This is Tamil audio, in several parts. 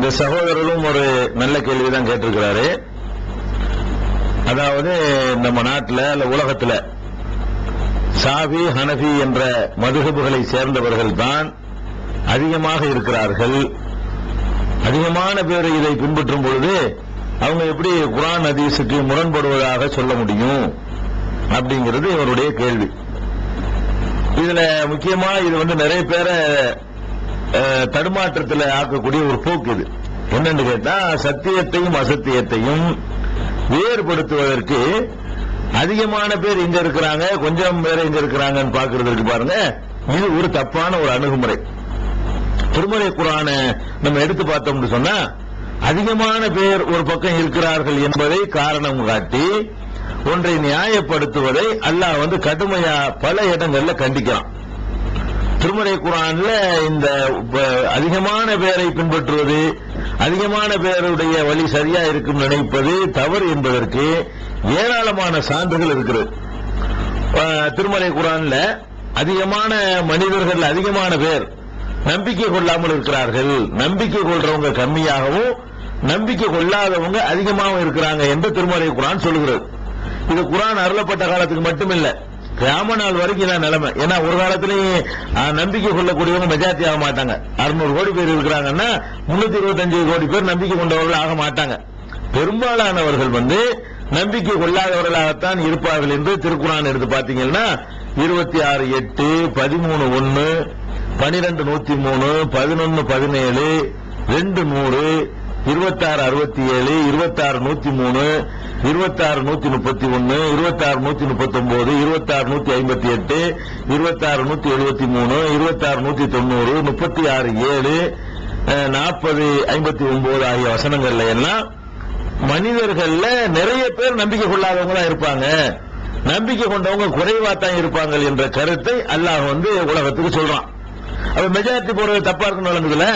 இந்த சகோதரரும் ஒரு நல்ல கேள்விதான் கேட்டிருக்கிறாரு. அதாவது நம்ம நாட்டில் அல்ல உலகத்தில் சாபி ஹனஃபி என்ற மதுகபுகளை சேர்ந்தவர்கள் தான் அதிகமாக இருக்கிறார்கள். அதிகமான பேர் இதை பின்பற்றும் பொழுது அவங்க எப்படி குரான் அதிசுக்கு முரண்படுவதாக சொல்ல முடியும் அப்படிங்கிறது இவருடைய கேள்வி. இதுல முக்கியமா இது வந்து நிறைய பேரை தடுமாற்றத்தில் ஆக்கக்கூடிய ஒரு போக்கு இது. என்னன்னு கேட்டா சத்தியத்தையும் அசத்தியத்தையும் வேறுபடுத்துவதற்கு அதிகமான பேர் இங்க இருக்கிறாங்க கொஞ்சம் பேர் இங்க இருக்கிறாங்கன்னு பாக்குறதுக்கு பாருங்க. இது ஒரு தப்பான ஒரு அணுகுமுறை. திருமலை குரானை நம்ம எடுத்து பார்த்தோம்னு சொன்னா அதிகமான பேர் ஒரு பக்கம் இருக்கிறார்கள் என்பதை காரணம் காட்டி ஒன்றை நியாயப்படுத்துவதை அல்லாஹ் வந்து கடுமையா பல இடங்கள்ல கண்டிக்கிறான். திருமலை குரான்ல இந்த அதிகமான பேரை பின்பற்றுவது அதிகமான பேருடைய வழி சரியா இருக்கும் நினைப்பது தவறு என்பதற்கு ஏராளமான சான்றுகள் இருக்கிறது. திருமலை குரான்ல அதிகமான மனிதர்கள் அதிகமான பேர் நம்பிக்கை கொள்ளாமல் இருக்கிறார்கள். நம்பிக்கை கொள்றவங்க கம்மியாகவும் நம்பிக்கை கொள்ளாதவங்க அதிகமாகவும் இருக்கிறாங்க என்று திருமலை குரான் சொல்லுகிறது இது குரான் அருளப்பட்ட காலத்துக்கு மட்டுமில்லை. கிராம நாள் வரைக்கும் இதான் நிலைமை. ஏன்னா ஒரு காலத்திலேயே நம்பிக்கை கொள்ளக்கூடியவங்க மெஜாரிட்டி ஆக மாட்டாங்க. அறுநூறு கோடி பேர் இருக்கிறாங்கன்னா முன்னூத்தி இருபத்தஞ்சு கோடி பேர் நம்பிக்கை கொண்டவர்கள் ஆக மாட்டாங்க. பெரும்பாலானவர்கள் வந்து நம்பிக்கை கொள்ளாதவர்களாகத்தான் இருப்பார்கள் என்று திருக்குறான் எடுத்து பார்த்தீங்கன்னா இருபத்தி ஆறு எட்டு பதிமூணு ஒன்னு பனிரெண்டு நூத்தி மூணு பதினொன்னு பதினேழு ரெண்டு நூறு இருபத்தாறு அறுபத்தி ஏழு இருபத்தாறு நூத்தி மூணு இருபத்தாறு நூத்தி முப்பத்தி ஒன்னு இருபத்தாறு நூத்தி முப்பத்தி ஒன்பது இருபத்தாறு நூத்தி ஐம்பத்தி எட்டு இருபத்தாறு நூத்தி எழுபத்தி மூணு இருபத்தாறு நூத்தி தொண்ணூறு முப்பத்தி ஆறு ஏழு நாற்பது ஐம்பத்தி ஒன்பது ஆகிய வசனங்கள்ல எல்லாம் மனிதர்கள்ல நிறைய பேர் நம்பிக்கை கொள்ளாதவங்க தான் இருப்பாங்க. நம்பிக்கை கொண்டவங்க குறைவா தான் இருப்பாங்க என்ற கருத்தை அல்லாஹ் வந்து உலகத்துக்கு சொல்றான். அப்ப மெஜாரிட்டி போறது தப்பா இருக்குன்னு வழங்குதுல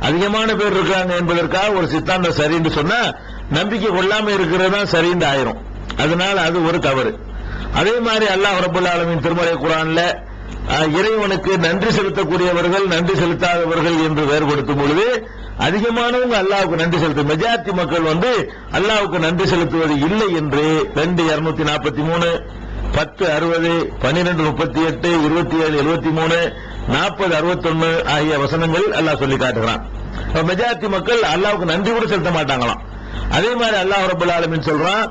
அதிகமான பேர் இருக்காங்க என்பதற்காக ஒரு சித்தாந்தம் சரின்னு சொன்னா நம்பிக்கை கொள்ளாம இருக்கிறது தான் சரின்னு ஆயிரும். அதனால அது ஒரு தவறு. அதே மாதிரி அல்லாஹ் ரபுல் ஆலமின் திருமலை குரான்ல இறைவனுக்கு நன்றி செலுத்தக்கூடியவர்கள் நன்றி செலுத்தாதவர்கள் என்று வேறுபடுத்தும் பொழுது அதிகமானவங்க அல்லாவுக்கு நன்றி செலுத்தும். மெஜாரிட்டி மக்கள் வந்து அல்லாவுக்கு நன்றி செலுத்துவது இல்லை என்று ரெண்டு இருநூத்தி நாற்பத்தி மூணு பத்து அறுபது பன்னிரெண்டு முப்பத்தி எட்டு இருபத்தி ஏழு எழுபத்தி மூணு நாற்பது அறுபத்தொன்னு ஆகிய வசனங்கள் அல்லாஹ் சொல்லி காட்டுகிறான். மெஜாரிட்டி மக்கள் அல்லாவுக்கு நன்றி கூட செலுத்த மாட்டாங்களாம். அதே மாதிரி அல்லாஹ் ரபுல் ஆலமின் சொல்றான்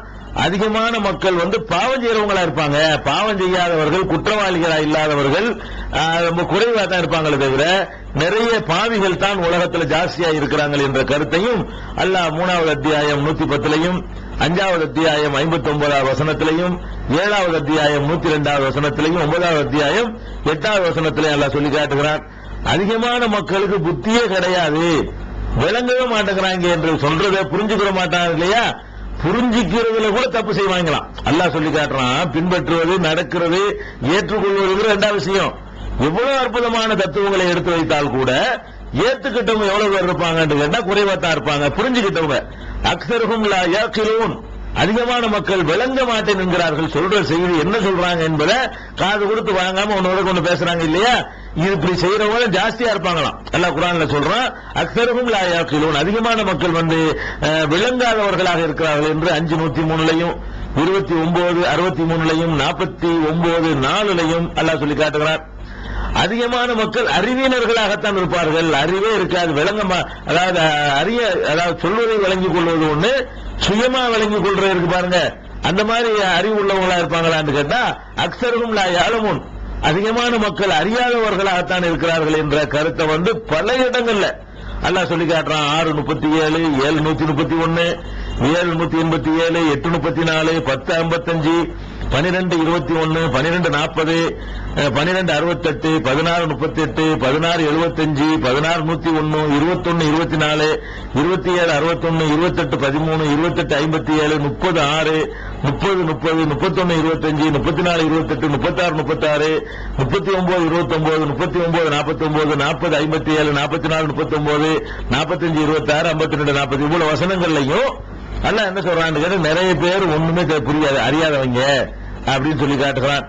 அதிகமான மக்கள் வந்து பாவம் செய்யறவங்களா இருப்பாங்க. பாவம் செய்யாதவர்கள் குற்றவாளிகளா இல்லாதவர்கள் ஆஹ், ரொம்ப குறைவா தான் இருப்பாங்களே தவிர நிறைய பாவிகள் தான் உலகத்துல ஜாஸ்தியா இருக்கிறாங்க என்ற கருத்தையும் அல்லாஹ் மூணாவது அத்தியாயம் நூத்தி பத்துலையும் அஞ்சாவது அத்தியாயம் ஐம்பத்தி ஒன்பதாவது வசனத்திலையும் ஏழாவது அத்தியாயம் நூத்தி ரெண்டாவது வசனத்திலையும் ஒன்பதாவது அத்தியாயம் எட்டாவது வசனத்திலையும் எல்லாம் சொல்லி காட்டுகிறான். அதிகமான மக்களுக்கு புத்தியே கிடையாது. விளங்கவே மாட்டேங்கிறாங்க என்று சொல்றதை புரிஞ்சுக்கிற மாட்டாங்க இல்லையா? புரிஞ்சுக்கிறதுல கூட தப்பு செய்வாங்களாம். அல்லா சொல்லி காட்டுறான் பின்பற்றுவது நடக்கிறது ஏற்றுக்கொள்வது ரெண்டாவது விஷயம். எவ்வளவு அற்புதமான தத்துவங்களை எடுத்து வைத்தால் கூட ஏத்துக்கிட்டவங்க எவ்வளவு பேர் இருப்பாங்கன்னு கேட்டா குறைவா தான் இருப்பாங்க புரிஞ்சுக்கிட்டவங்க. அக்சருகும் லா யாக்கிலூன் அதிகமான மக்கள் விளங்க மாட்டேன் என்கிறார்கள். சொல்ற செய்தி என்ன சொல்றாங்க என்பதை காது கொடுத்து வாங்காம ஒன்னோட கொண்டு பேசுறாங்க இல்லையா? இது இப்படி செய்யறவங்க ஜாஸ்தியா இருப்பாங்களாம். அல்லாஹ் குரான்ல சொல்றான் அக்சருகும் லாயாக்கிலோன் அதிகமான மக்கள் வந்து விளங்காதவர்களாக இருக்கிறார்கள் என்று அஞ்சு நூத்தி மூணுலையும் இருபத்தி ஒன்பது அறுபத்தி மூணுலையும் நாற்பத்தி ஒன்பது நாலுலையும் அல்லாஹ் சொல்லி காட்டுகிறார் அதிகமான மக்கள் அறிவியனர்களாகத்தான் இருப்பார்கள். அறிவே இருக்காது. விளங்கமா அதாவது அறிய அதாவது சொல்வதை விளங்கிக் கொள்வது ஒண்ணு சுயமா விளங்கிக் கொள்றது இருக்கு பாருங்க. அந்த மாதிரி அறிவு உள்ளவங்களா இருப்பாங்களான்னு கேட்டா அக்சரும் யாழமும் அதிகமான மக்கள் அறியாதவர்களாகத்தான் இருக்கிறார்கள் என்ற கருத்தை வந்து பல இடங்கள்ல அல்லாஹ் சொல்லி காட்டுறான். ஆறு முப்பத்தி ஏழு ஏழு நூத்தி முப்பத்தி ஒன்னு ஏழு நூத்தி எண்பத்தி ஏழு எட்டு முப்பத்தி நாலு பத்து ஐம்பத்தஞ்சு பனிரெண்டு இருபத்தி ஒன்னு பனிரெண்டு நாற்பது பனிரெண்டு அறுபத்தெட்டு பதினாறு முப்பத்தி எட்டு பதினாறு எழுபத்தஞ்சு பதினாறு நூத்தி ஒன்னு இருபத்தொன்னு இருபத்தி நாலு இருபத்தி ஏழு அறுபத்தொன்னு இருபத்தெட்டு பதிமூணு இருபத்தெட்டு ஐம்பத்தி ஏழு முப்பது ஆறு முப்பது முப்பது முப்பத்தொன்னு இருபத்தஞ்சு முப்பத்தி நாலு இருபத்தெட்டு முப்பத்தாறு முப்பத்தாறு முப்பத்தி ஒன்பது இருபத்தொன்பது முப்பத்தி ஒன்பது நாற்பத்தி ஒன்பது நாற்பது ஐம்பத்தி ஏழு நாற்பத்தி நாலு முப்பத்தி ஒன்பது நாற்பத்தஞ்சு இருபத்தாறு ஐம்பத்தி ரெண்டு நாற்பத்தி இவ்வளவு வசனங்கள்லையும் அல்ல என்ன சொல்றான்னு கேட்டா நிறைய பேர் ஒண்ணுமே புரியாது அறியாதவங்க அப்படின்னு சொல்லி காட்டுகிறான்.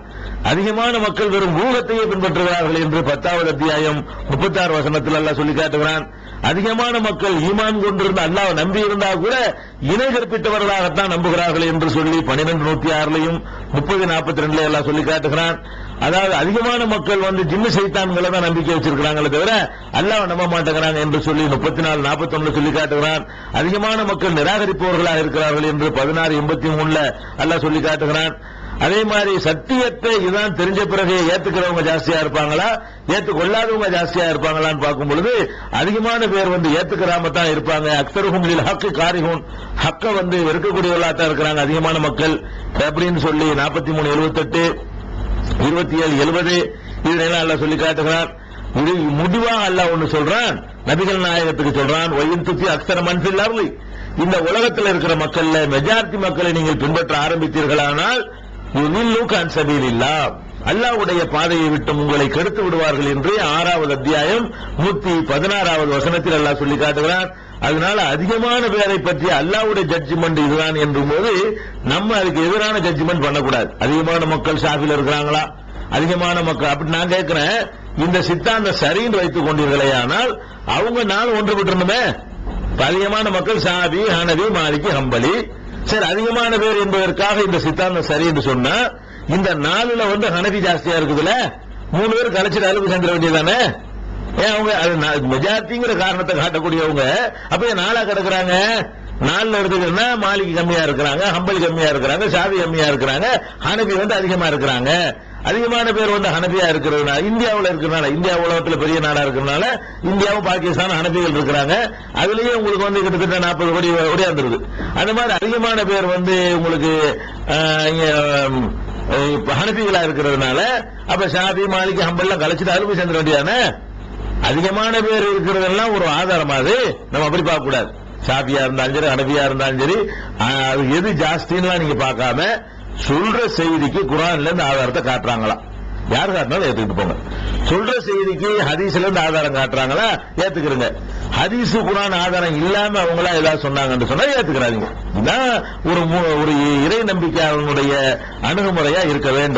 அதிகமான மக்கள் வெறும் ஊகத்தையே பின்பற்றுகிறார்கள் என்று பத்தாவது அத்தியாயம் முப்பத்தாறு வசனத்தில் அல்லாஹ் சொல்லி காட்டுகிறான். அதிகமான மக்கள் ஈமான் கொண்டிருந்த அல்லாஹ் நம்பி இருந்தா கூட இணை கற்பித்தவர்களாகத்தான் நம்புகிறார்கள் என்று சொல்லி பனிரெண்டு நூத்தி ஆறுலையும் முப்பது நாற்பத்தி ரெண்டுல எல்லாம் சொல்லி காட்டுகிறான். அதாவது அதிகமான மக்கள் வந்து ஜிம்மு சைத்தான்களை தான் நம்பிக்கை வச்சிருக்கிறாங்களே தவிர அல்லாஹ் நம்ப மாட்டேங்கிறாங்க என்று சொல்லி முப்பத்தி நாலு நாற்பத்தி ஒண்ணு சொல்லி காட்டுகிறான். அதிகமான மக்கள் நிராகரிப்பவர்களாக இருக்கிறார்கள் என்று பதினாறு எண்பத்தி மூணுல அல்லாஹ் சொல்லி காட்டுகிறான். அதே மாதிரி சத்தியத்தை இதுதான் தெரிஞ்ச பிறகு ஏத்துக்கிறவங்க ஜாஸ்தியா இருப்பாங்களா? ஏத்துக்கொள்ளாதவங்க ஜாஸ்தியா இருப்பாங்களான்னு பார்க்கும் பொழுது அதிகமான பேர் வந்து ஏத்துக்கிறாம தான் இருப்பாங்க. அக்தருகும் ஹக்கு காரிகும் ஹக்க வந்து வெறுக்கக்கூடியவர்களா தான் இருக்கிறாங்க அதிகமான மக்கள். அப்படின்னு சொல்லி நாற்பத்தி மூணு எழுபத்தெட்டு இருபத்தி ஏழு எழுபது இதெல்லாம் அல்ல சொல்லி காட்டுகிறான். முடிவா அல்ல ஒன்னு சொல்றான். நபிகள் நாயகத்துக்கு சொல்றான் ஒயின் துத்தி அக்சர மன்பில் இந்த உலகத்தில் இருக்கிற மக்கள்ல மெஜாரிட்டி மக்களை நீங்கள் பின்பற்ற ஆரம்பித்தீர்களானால் அல்லாவுடைய பாதையை விட்டு உங்களை கெடுத்து விடுவார்கள் என்று ஆறாவது அத்தியாயம் நூத்தி பதினாறாவது வசனத்தில் அல்லாஹ் சொல்லி காட்டுகிறான். அதனால அதிகமான பேரை பற்றி அல்லாவுடைய ஜட்ஜ்மெண்ட் இதுதான் என்றும் போது நம்ம அதுக்கு எதிரான ஜட்ஜ்மெண்ட் பண்ணக்கூடாது. அதிகமான மக்கள் சாஃபில் இருக்கிறாங்களா? அதிகமான மக்கள் அப்படி நான் கேட்கிறேன் இந்த சித்தாந்த சரின்னு வைத்துக் கொண்டீர்களே ஆனால் அவங்க நாள் ஒன்று விட்டுருணுமே அதிகமான மக்கள் சாபி ஹனவி மாலிக்கு ஹம்பலி சரி அதிகமான பேர் என்பதற்காக இந்த சித்தாந்தம் சரி என்று சொன்னா இந்த நாலுல வந்து ஹனபி ஜாஸ்தியா இருக்குதுல்ல? மூணு பேர் கலைச்சிட்டு அலுவலகம் செஞ்சிட வேண்டியதானே ஏன் அவங்க அது மெஜாரிட்டிங்கிற காரணத்தை காட்டக்கூடியவங்க அப்ப ஏன் நாளா கிடக்குறாங்க? நாலுல எடுத்துக்கிட்டா மாளிகை கம்மியா இருக்கிறாங்க ஹம்பல் கம்மியா இருக்கிறாங்க சாவி கம்மியா இருக்கிறாங்க ஹனபி வந்து அதிகமா இருக்கிறாங்க. அதிகமான பேர் வந்து ஹனபியா இருக்கிறதுனால இந்தியாவில் இருக்கிறனால இந்தியா உலகத்தில் பெரிய நாடா இருக்கிறதுனால இந்தியாவும் பாகிஸ்தான் ஹனபிகள் இருக்கிறாங்க. அதுலயே உங்களுக்கு வந்து கிட்டத்தட்ட நாற்பது கோடி உடையாந்துருது அந்த மாதிரி அதிகமான பேர் வந்து உங்களுக்கு ஹனபிகளா இருக்கிறதுனால அப்ப ஷாபி மாலிக் ஹம்பல்லாம் கலைச்சிட்டு அலுவலி சென்ற வேண்டியதானே? அதிகமான பேர் இருக்கிறதெல்லாம் ஒரு ஆதாரமா அது? நம்ம அப்படி பார்க்க கூடாது ஷாபியா இருந்தாலும் சரி ஹனபியா இருந்தாலும் சரி அது எது ஜாஸ்தின்னுலாம் நீங்க பார்க்காம சொல்ற செய்திக்கு குரான்ல இருந்து ஆதாரத்தை காட்டுறாங்களா? யார் காட்டினாலும் ஏத்துக்கிட்டு போங்க. சொல்ற செய்திக்கு ஹதீஸ்ல இருந்து ஆதாரம் காட்டுறாங்களா? ஏத்துக்கிறங்க ஹதீஸ் குரான் ஆதாரம் இல்லாம அவங்களா ஏதாவது சொன்னாங்கன்னு சொன்னா ஏத்துக்கிறாதீங்க. இதான் ஒரு ஒரு இறை நம்பிக்கை அவங்களுடைய அணுகுமுறையா இருக்க வேண்டும்.